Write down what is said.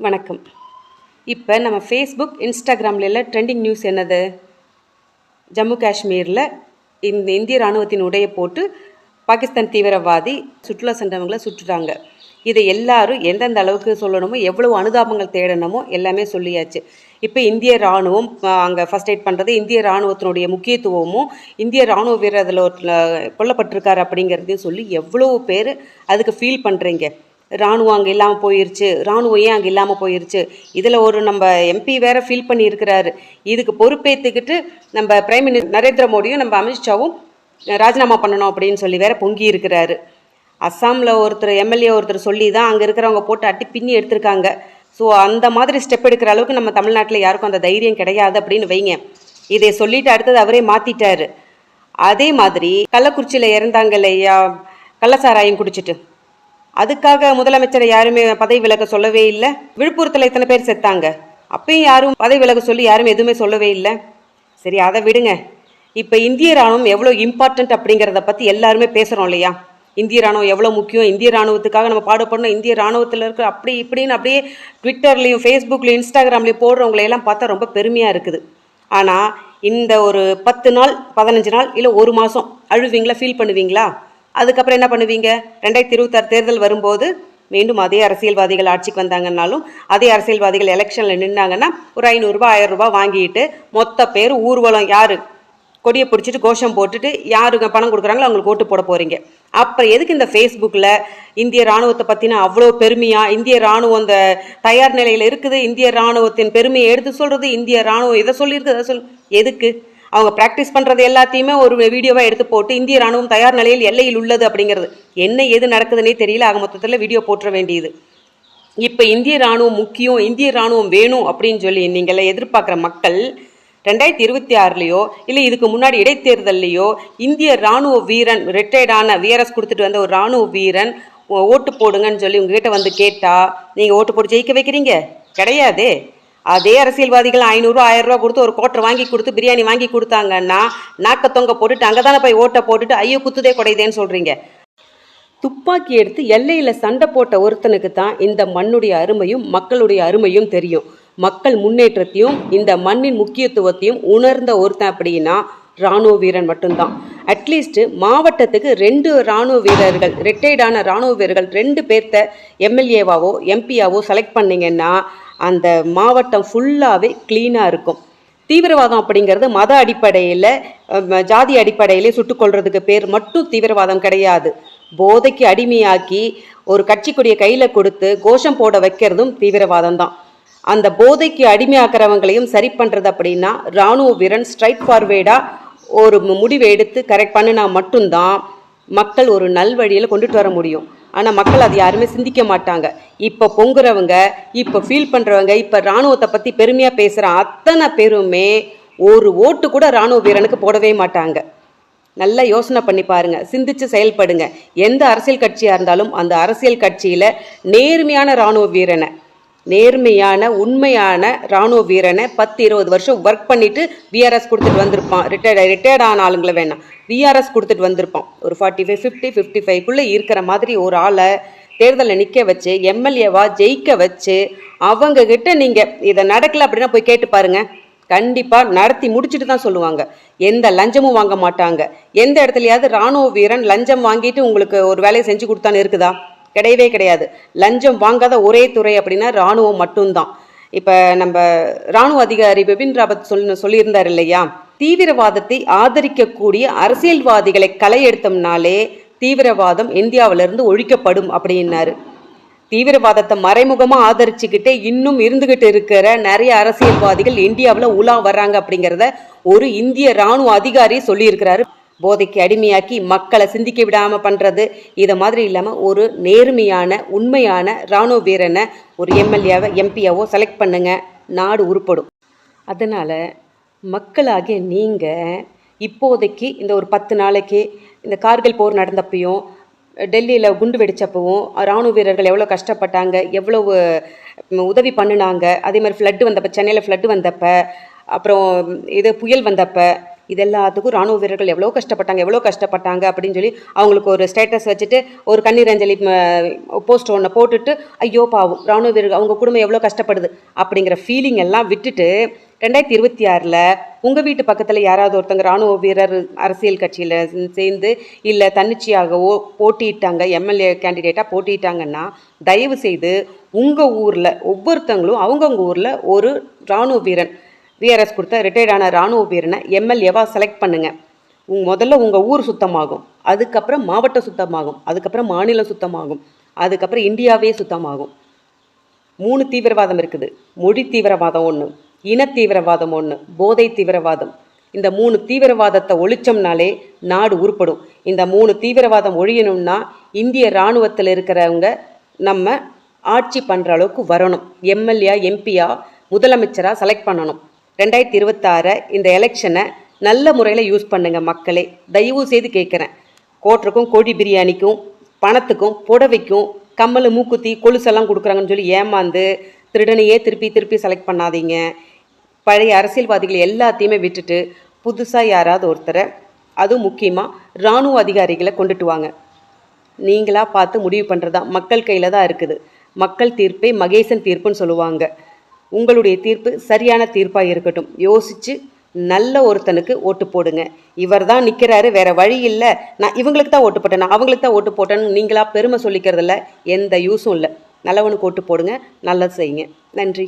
வணக்கம். இப்போ நம்ம ஃபேஸ்புக் இன்ஸ்டாகிராம்ல எல்லாம் ட்ரெண்டிங் நியூஸ் என்னது? ஜம்மு காஷ்மீரில் இந்த இந்திய ராணுவத்தின் உடையை போட்டு பாகிஸ்தான் தீவிரவாதி சுற்றுலா சென்றவங்களை சுற்றுறாங்க இதை எல்லாரும் எந்தெந்த அளவுக்கு சொல்லணுமோ எவ்வளவு அனுதாபங்கள் தேடணுமோ எல்லாமே சொல்லியாச்சு. இப்போ இந்திய ராணுவம் அங்கே ஃபர்ஸ்ட் எய்ட் பண்ணுறது இந்திய ராணுவத்தினுடைய முக்கியத்துவமும் இந்திய ராணுவ வீரர் அதில் கொல்லப்பட்டிருக்காரு அப்படிங்கிறதையும் சொல்லி எவ்வளோ பேர் அதுக்கு ஃபீல் பண்ணுறீங்க ராணுவம் அங்கே இல்லாமல் போயிருச்சு. ராணுவம் ஏன் அங்கே இல்லாமல் போயிருச்சு? இதில் ஒரு நம்ம எம்பி வேற ஃபீல் பண்ணியிருக்கிறாரு. இதுக்கு பொறுப்பேற்றுக்கிட்டு நம்ம பிரைம் மினிஸ்டர் நரேந்திர மோடியும் நம்ம அமித்ஷாவும் ராஜினாமா பண்ணணும் அப்படின்னு சொல்லி வேற பொங்கி இருக்கிறாரு. அஸ்ஸாமில் ஒருத்தர் எம்எல்ஏ ஒருத்தர் சொல்லி தான் அங்கே இருக்கிறவங்க போட்டு அட்டி பின்னி எடுத்திருக்காங்க. ஸோ அந்த மாதிரி ஸ்டெப் எடுக்கிற அளவுக்கு நம்ம தமிழ்நாட்டில் யாருக்கும் அந்த தைரியம் கிடையாது அப்படின்னு வைங்க. இதை சொல்லிட்டு அடுத்தது அவரே மாற்றிட்டாரு அதே மாதிரி கள்ளக்குறிச்சியில் இறந்தாங்க இல்லையா கள்ளசாராயம் குடிச்சிட்டு. அதுக்காக முதலமைச்சரை யாருமே பதவி விலக சொல்லவே இல்லை. விழுப்புரத்தில் இத்தனை பேர் செத்தாங்க. அப்பயும் யாரும் பதவி விலக சொல்லி யாரும் எதுவுமே சொல்லவே இல்லை. சரி அதை விடுங்க. இப்போ இந்திய ராணுவம் எவ்வளோ இம்பார்ட்டன்ட் அப்படிங்கிறத பற்றி எல்லாருமே பேசுகிறோம் இல்லையா? இந்திய ராணுவம் எவ்வளோ முக்கியம்? இந்திய ராணுவத்துக்காக நம்ம பாடுபடணும். இந்திய ராணுவத்தில் இருக்கிற அப்படி இப்படின்னு அப்படியே ட்விட்டர்லையும் ஃபேஸ்புக்லையும் இன்ஸ்டாகிராம்லேயும் போடுறவங்களையெல்லாம் பார்த்தா ரொம்ப பெருமையாக இருக்குது. ஆனால் இந்த ஒரு பத்து நாள் பதினஞ்சு நாள் இல்லை ஒரு மாதம் அழுவீங்களா ஃபீல் பண்ணுவீங்களா? அதுக்கப்புறம் என்ன பண்ணுவீங்க? ரெண்டாயிரத்தி இருபத்தாறு தேர்தல் வரும்போது மீண்டும் அதே அரசியல்வாதிகள் ஆட்சிக்கு வந்தாங்கன்னாலும் அதே அரசியல்வாதிகள் எலெக்ஷனில் நின்னாங்கன்னா ஒரு ஐநூறுரூபா ஆயிரம் ரூபாய் வாங்கிட்டு மொத்த பேர் ஊர்வலம் யார்? கொடியை பிடிச்சிட்டு கோஷம் போட்டுட்டு யாருங்க பணம் கொடுக்குறாங்களோ அவங்களுக்கு ஓட்டு போட போகிறீங்க அப்புறம் எதுக்கு இந்த ஃபேஸ்புக்கில் இந்திய ராணுவத்தை பற்றின அவ்வளோ பெருமையாக இந்திய ராணுவம் அந்த தயார் நிலையில் இருக்குது இந்திய ராணுவத்தின் பெருமையை எடுத்து சொல்கிறது இந்திய ராணுவம் இதை சொல்லியிருக்கு அதை சொல் எதுக்கு? அவங்க ப்ராக்டிஸ் பண்ணுறது எல்லாத்தையுமே ஒரு வீடியோவாக எடுத்து போட்டு இந்திய ராணுவம் தயார் நிலையில் எல்லையில் உள்ளது அப்படிங்கிறது. என்ன எது நடக்குதுன்னே தெரியல. ஆக மொத்தத்தில் வீடியோ போட்டுற வேண்டியது. இப்போ இந்திய ராணுவம் முக்கியம் இந்திய ராணுவம் வேணும் அப்படின்னு சொல்லி நீங்கள் எதிர்பார்க்குற மக்கள் ரெண்டாயிரத்தி இருபத்தி ஆறுலையோ இல்லை இதுக்கு முன்னாடி இடைத்தேர்தல்லையோ இந்திய ராணுவ வீரன் ரிட்டையர்டான விஆர்எஸ் கொடுத்துட்டு வந்த ஒரு ராணுவ வீரன் ஓ- ஓட்டு போடுங்கன்னு சொல்லி உங்ககிட்ட வந்து கேட்டால் நீங்கள் ஓட்டு போட்டு ஜெயிக்க வைக்கிறீங்க? கிடையாதே. அதே அரசியல்வாதிகள் ஐநூறுரூவா ஆயிரம் ரூபா கொடுத்து ஒரு கோட்டர் வாங்கி கொடுத்து பிரியாணி வாங்கி கொடுத்தாங்கன்னா நாக்க தொங்க போட்டுட்டு அங்கே தானே போய் ஓட்டை போட்டுட்டு ஐயோ குத்துதே குடையுதேன்னு சொல்கிறீங்க துப்பாக்கி எடுத்து எல்லையில் சண்டை போட்ட ஒருத்தனுக்கு தான் இந்த மண்ணுடைய அருமையும் மக்களுடைய அருமையும் தெரியும். மக்கள் முன்னேற்றத்தையும் இந்த மண்ணின் முக்கியத்துவத்தையும் உணர்ந்த ஒருத்தன் அப்படின்னா ராணுவ வீரன் மட்டும்தான். அட்லீஸ்ட் மாவட்டத்துக்கு ரெண்டு ராணுவ வீரர்கள் ரிட்டையர்டான ராணுவ வீரர்கள் ரெண்டு பேர்த்த எம்எல்ஏவாவோ எம்பியாவோ செலக்ட் பண்ணிங்கன்னா அந்த மாவட்டம் ஃபுல்லாகவே க்ளீனாக இருக்கும். தீவிரவாதம் அப்படிங்கிறது மத அடிப்படையில் ஜாதி அடிப்படையிலே சுட்டுக்கொள்றதுக்கு பேர் மட்டும் தீவிரவாதம் கிடையாது. போதைக்கு அடிமையாக்கி ஒரு கட்சிக்குடிய கையில் கொடுத்து கோஷம் போட வைக்கிறதும் தீவிரவாதம் தான். அந்த போதைக்கு அடிமையாக்குறவங்களையும் சரி பண்ணுறது அப்படின்னா ராணுவ வீரன் ஸ்ட்ரைட் ஃபார்வேர்டாக ஒரு முடிவை எடுத்து கரெக்ட் பண்ணினா மட்டும்தான் மக்கள் ஒரு நல்வழியில் கொண்டுட்டு வர முடியும். ஆனால் மக்கள் அது யாருமே சிந்திக்க மாட்டாங்க. இப்போ பொங்குறவங்க இப்போ ஃபீல் பண்ணுறவங்க இப்போ ராணுவத்தை பற்றி பெருமையாக பேசுகிற அத்தனை பேருமே ஒரு ஓட்டு கூட ராணுவ வீரனுக்கு போடவே மாட்டாங்க. நல்லா யோசனை பண்ணி பாருங்க சிந்திச்சு செயல்படுங்க. எந்த அரசியல் கட்சியாக இருந்தாலும் அந்த அரசியல் கட்சியில் நேர்மையான ராணுவ வீரனை நேர்மையான உண்மையான ராணுவ வீரனை பத்து இருபது வருஷம் ஒர்க் பண்ணிட்டு விஆர்எஸ் கொடுத்துட்டு வந்திருப்பான். ரிட்டையர்ட் ரிட்டையர்ட் ஆன ஆளுங்களை வேணாம். விஆர்எஸ் கொடுத்துட்டு வந்திருப்பான். ஒரு ஃபார்ட்டி ஃபைவ் ஃபிஃப்டி ஃபிஃப்டி ஃபைவ்க்குள்ளே இருக்கிற மாதிரி ஒரு ஆளை தேர்தலில் நிற்க வச்சு எம்எல்ஏவா ஜெயிக்க வச்சு அவங்க கிட்ட நீங்கள் இதை நடக்கல அப்படின்னா போய் கேட்டு பாருங்க. கண்டிப்பாக நடத்தி முடிச்சுட்டு தான் சொல்லுவாங்க. எந்த லஞ்சமும் வாங்க மாட்டாங்க. எந்த இடத்துலையாவது ராணுவ வீரன் லஞ்சம் வாங்கிட்டு உங்களுக்கு ஒரு வேலையை செஞ்சு கொடுத்தான்னு இருக்குதா? கிடையவே கிடையாது. லஞ்சம் வாங்காத ஒரே துறை அப்படின்னா ராணுவம் மட்டும்தான். இப்போ நம்ம ராணுவ அதிகாரி பிபின் ராவத் சொல் சொல்லியிருந்தார் இல்லையா? தீவிரவாதத்தை ஆதரிக்கக்கூடிய அரசியல்வாதிகளை களை எடுத்தோம்னாலே தீவிரவாதம் இந்தியாவிலிருந்து ஒழிக்கப்படும் அப்படின்னாரு. தீவிரவாதத்தை மறைமுகமாக ஆதரிச்சுக்கிட்டே இன்னும் இருந்துகிட்டு இருக்கிற நிறைய அரசியல்வாதிகள் இந்தியாவில் உலா வர்றாங்க அப்படிங்கிறத ஒரு இந்திய ராணுவ அதிகாரி சொல்லியிருக்கிறாரு. போதைக்கு அடிமையாக்கி மக்களை சிந்திக்க விடாம பண்றது. இதை மாதிரி இல்லாம ஒரு நேர்மையான உண்மையான ராணுவ வீரனை ஒரு எம்எல்ஏவை எம்பியாவோ செலக்ட் பண்ணுங்க. நாடு உருப்படும். அதனால மக்களாகிய நீங்க இப்போதைக்கு இந்த ஒரு பத்து நாளைக்கு இந்த கார்கில் போர் நடந்தப்பையும் டெல்லியில் குண்டு வெடிச்சப்பவும் ராணுவ வீரர்கள் எவ்வளோ கஷ்டப்பட்டாங்க எவ்வளோ உதவி பண்ணினாங்க. அதே மாதிரி ஃப்ளட்டு வந்தப்போ சென்னையில் ஃப்ளட்டு வந்தப்போ அப்புறம் இது புயல் வந்தப்போ இது எல்லாத்துக்கும் ராணுவ வீரர்கள் எவ்வளோ கஷ்டப்பட்டாங்க எவ்வளோ கஷ்டப்பட்டாங்க அப்படின்னு சொல்லி அவங்களுக்கு ஒரு ஸ்டேட்டஸ் வச்சுட்டு ஒரு கண்ணீர் அஞ்சலி போஸ்ட் ஒன்று போட்டுட்டு ஐயோ பாவம் ராணுவ வீரர்கள் அவங்க குடும்பம் எவ்வளோ கஷ்டப்படுது அப்படிங்கிற ஃபீலிங் எல்லாம் விட்டுட்டு ரெண்டாயிரத்தி இருபத்தி ஆறில் உங்கள் வீட்டு பக்கத்தில் யாராவது ஒருத்தங்க ராணுவ வீரர் அரசியல் கட்சியில் சேர்ந்து இல்லை தன்னிச்சையாகவோ போட்டியிட்டாங்க எம்எல்ஏ கேண்டிடேட்டாக போட்டியிட்டாங்கன்னா தயவு செய்து உங்கள் ஊரில் ஒவ்வொருத்தங்களும் அவங்கவுங்க ஊரில் ஒரு ராணுவ வீரன் விஆர்எஸ் கொடுத்த ரிட்டையர்டான ராணுவ வீரனை எம்எல்ஏவாக செலக்ட் பண்ணுங்கள் உங்க முதல்ல உங்கள் ஊர் சுத்தமாகும். அதுக்கப்புறம் மாவட்டம் சுத்தமாகும். அதுக்கப்புறம் மாநிலம் சுத்தமாகும். அதுக்கப்புறம் இந்தியாவே சுத்தமாகும். மூணு தீவிரவாதம் இருக்குது. மொழி தீவிரவாதம் ஒன்று இன தீவிரவாதம் ஒன்று போதை தீவிரவாதம். இந்த மூணு தீவிரவாதத்தை ஒழிச்சோம்னாலே நாடு உருப்படும். இந்த மூணு தீவிரவாதம் ஒழியணும்னா இந்திய இராணுவத்தில் இருக்கிறவங்க நம்ம ஆட்சி பண்ணுற அளவுக்கு வரணும். எம்எல்ஏ எம்பியா முதலமைச்சராக செலக்ட் பண்ணணும். ரெண்டாயிரத்தி இருபத்தாறு இந்த எலெக்ஷனை நல்ல முறையில் யூஸ் பண்ணுங்கள் மக்களே. தயவு செய்து கேட்குறேன். கோட்டருக்கும் கோழி பிரியாணிக்கும் பணத்துக்கும் புடவைக்கும் கம்மல் மூக்குத்தி கொலுசெல்லாம் கொடுக்குறாங்கன்னு சொல்லி ஏமாந்து திருடனையே திருப்பி திருப்பி செலக்ட் பண்ணாதீங்க. பழைய அரசியல்வாதிகள் எல்லாத்தையுமே விட்டுட்டு புதுசாக யாராவது ஒருத்தரை அதுவும் முக்கியமாக இராணுவ அதிகாரிகளை கொண்டுட்டு வாங்க. நீங்களாக பார்த்து முடிவு பண்ணுறதா மக்கள் கையில் தான் இருக்குது. மக்கள் தீர்ப்பே மகேசன் தீர்ப்புன்னு சொல்லுவாங்க. உங்களுடைய தீர்ப்பு சரியான தீர்ப்பாக இருக்கட்டும். யோசிச்சு நல்ல ஒருத்தனுக்கு ஓட்டு போடுங்க. இவர் தான் நிற்கிறாரு வேற வழி இல்லை. நான் இவங்களுக்கு தான் ஓட்டு போட்டேன். நான் அவங்களுக்கு தான் ஓட்டு போட்டேன்னு நீங்களா பெருமை சொல்லிக்கிறதில்ல. எந்த யூஸும் இல்லை. நல்லவனுக்கு ஓட்டு போடுங்க. நல்லது செய்யுங்க. நன்றி.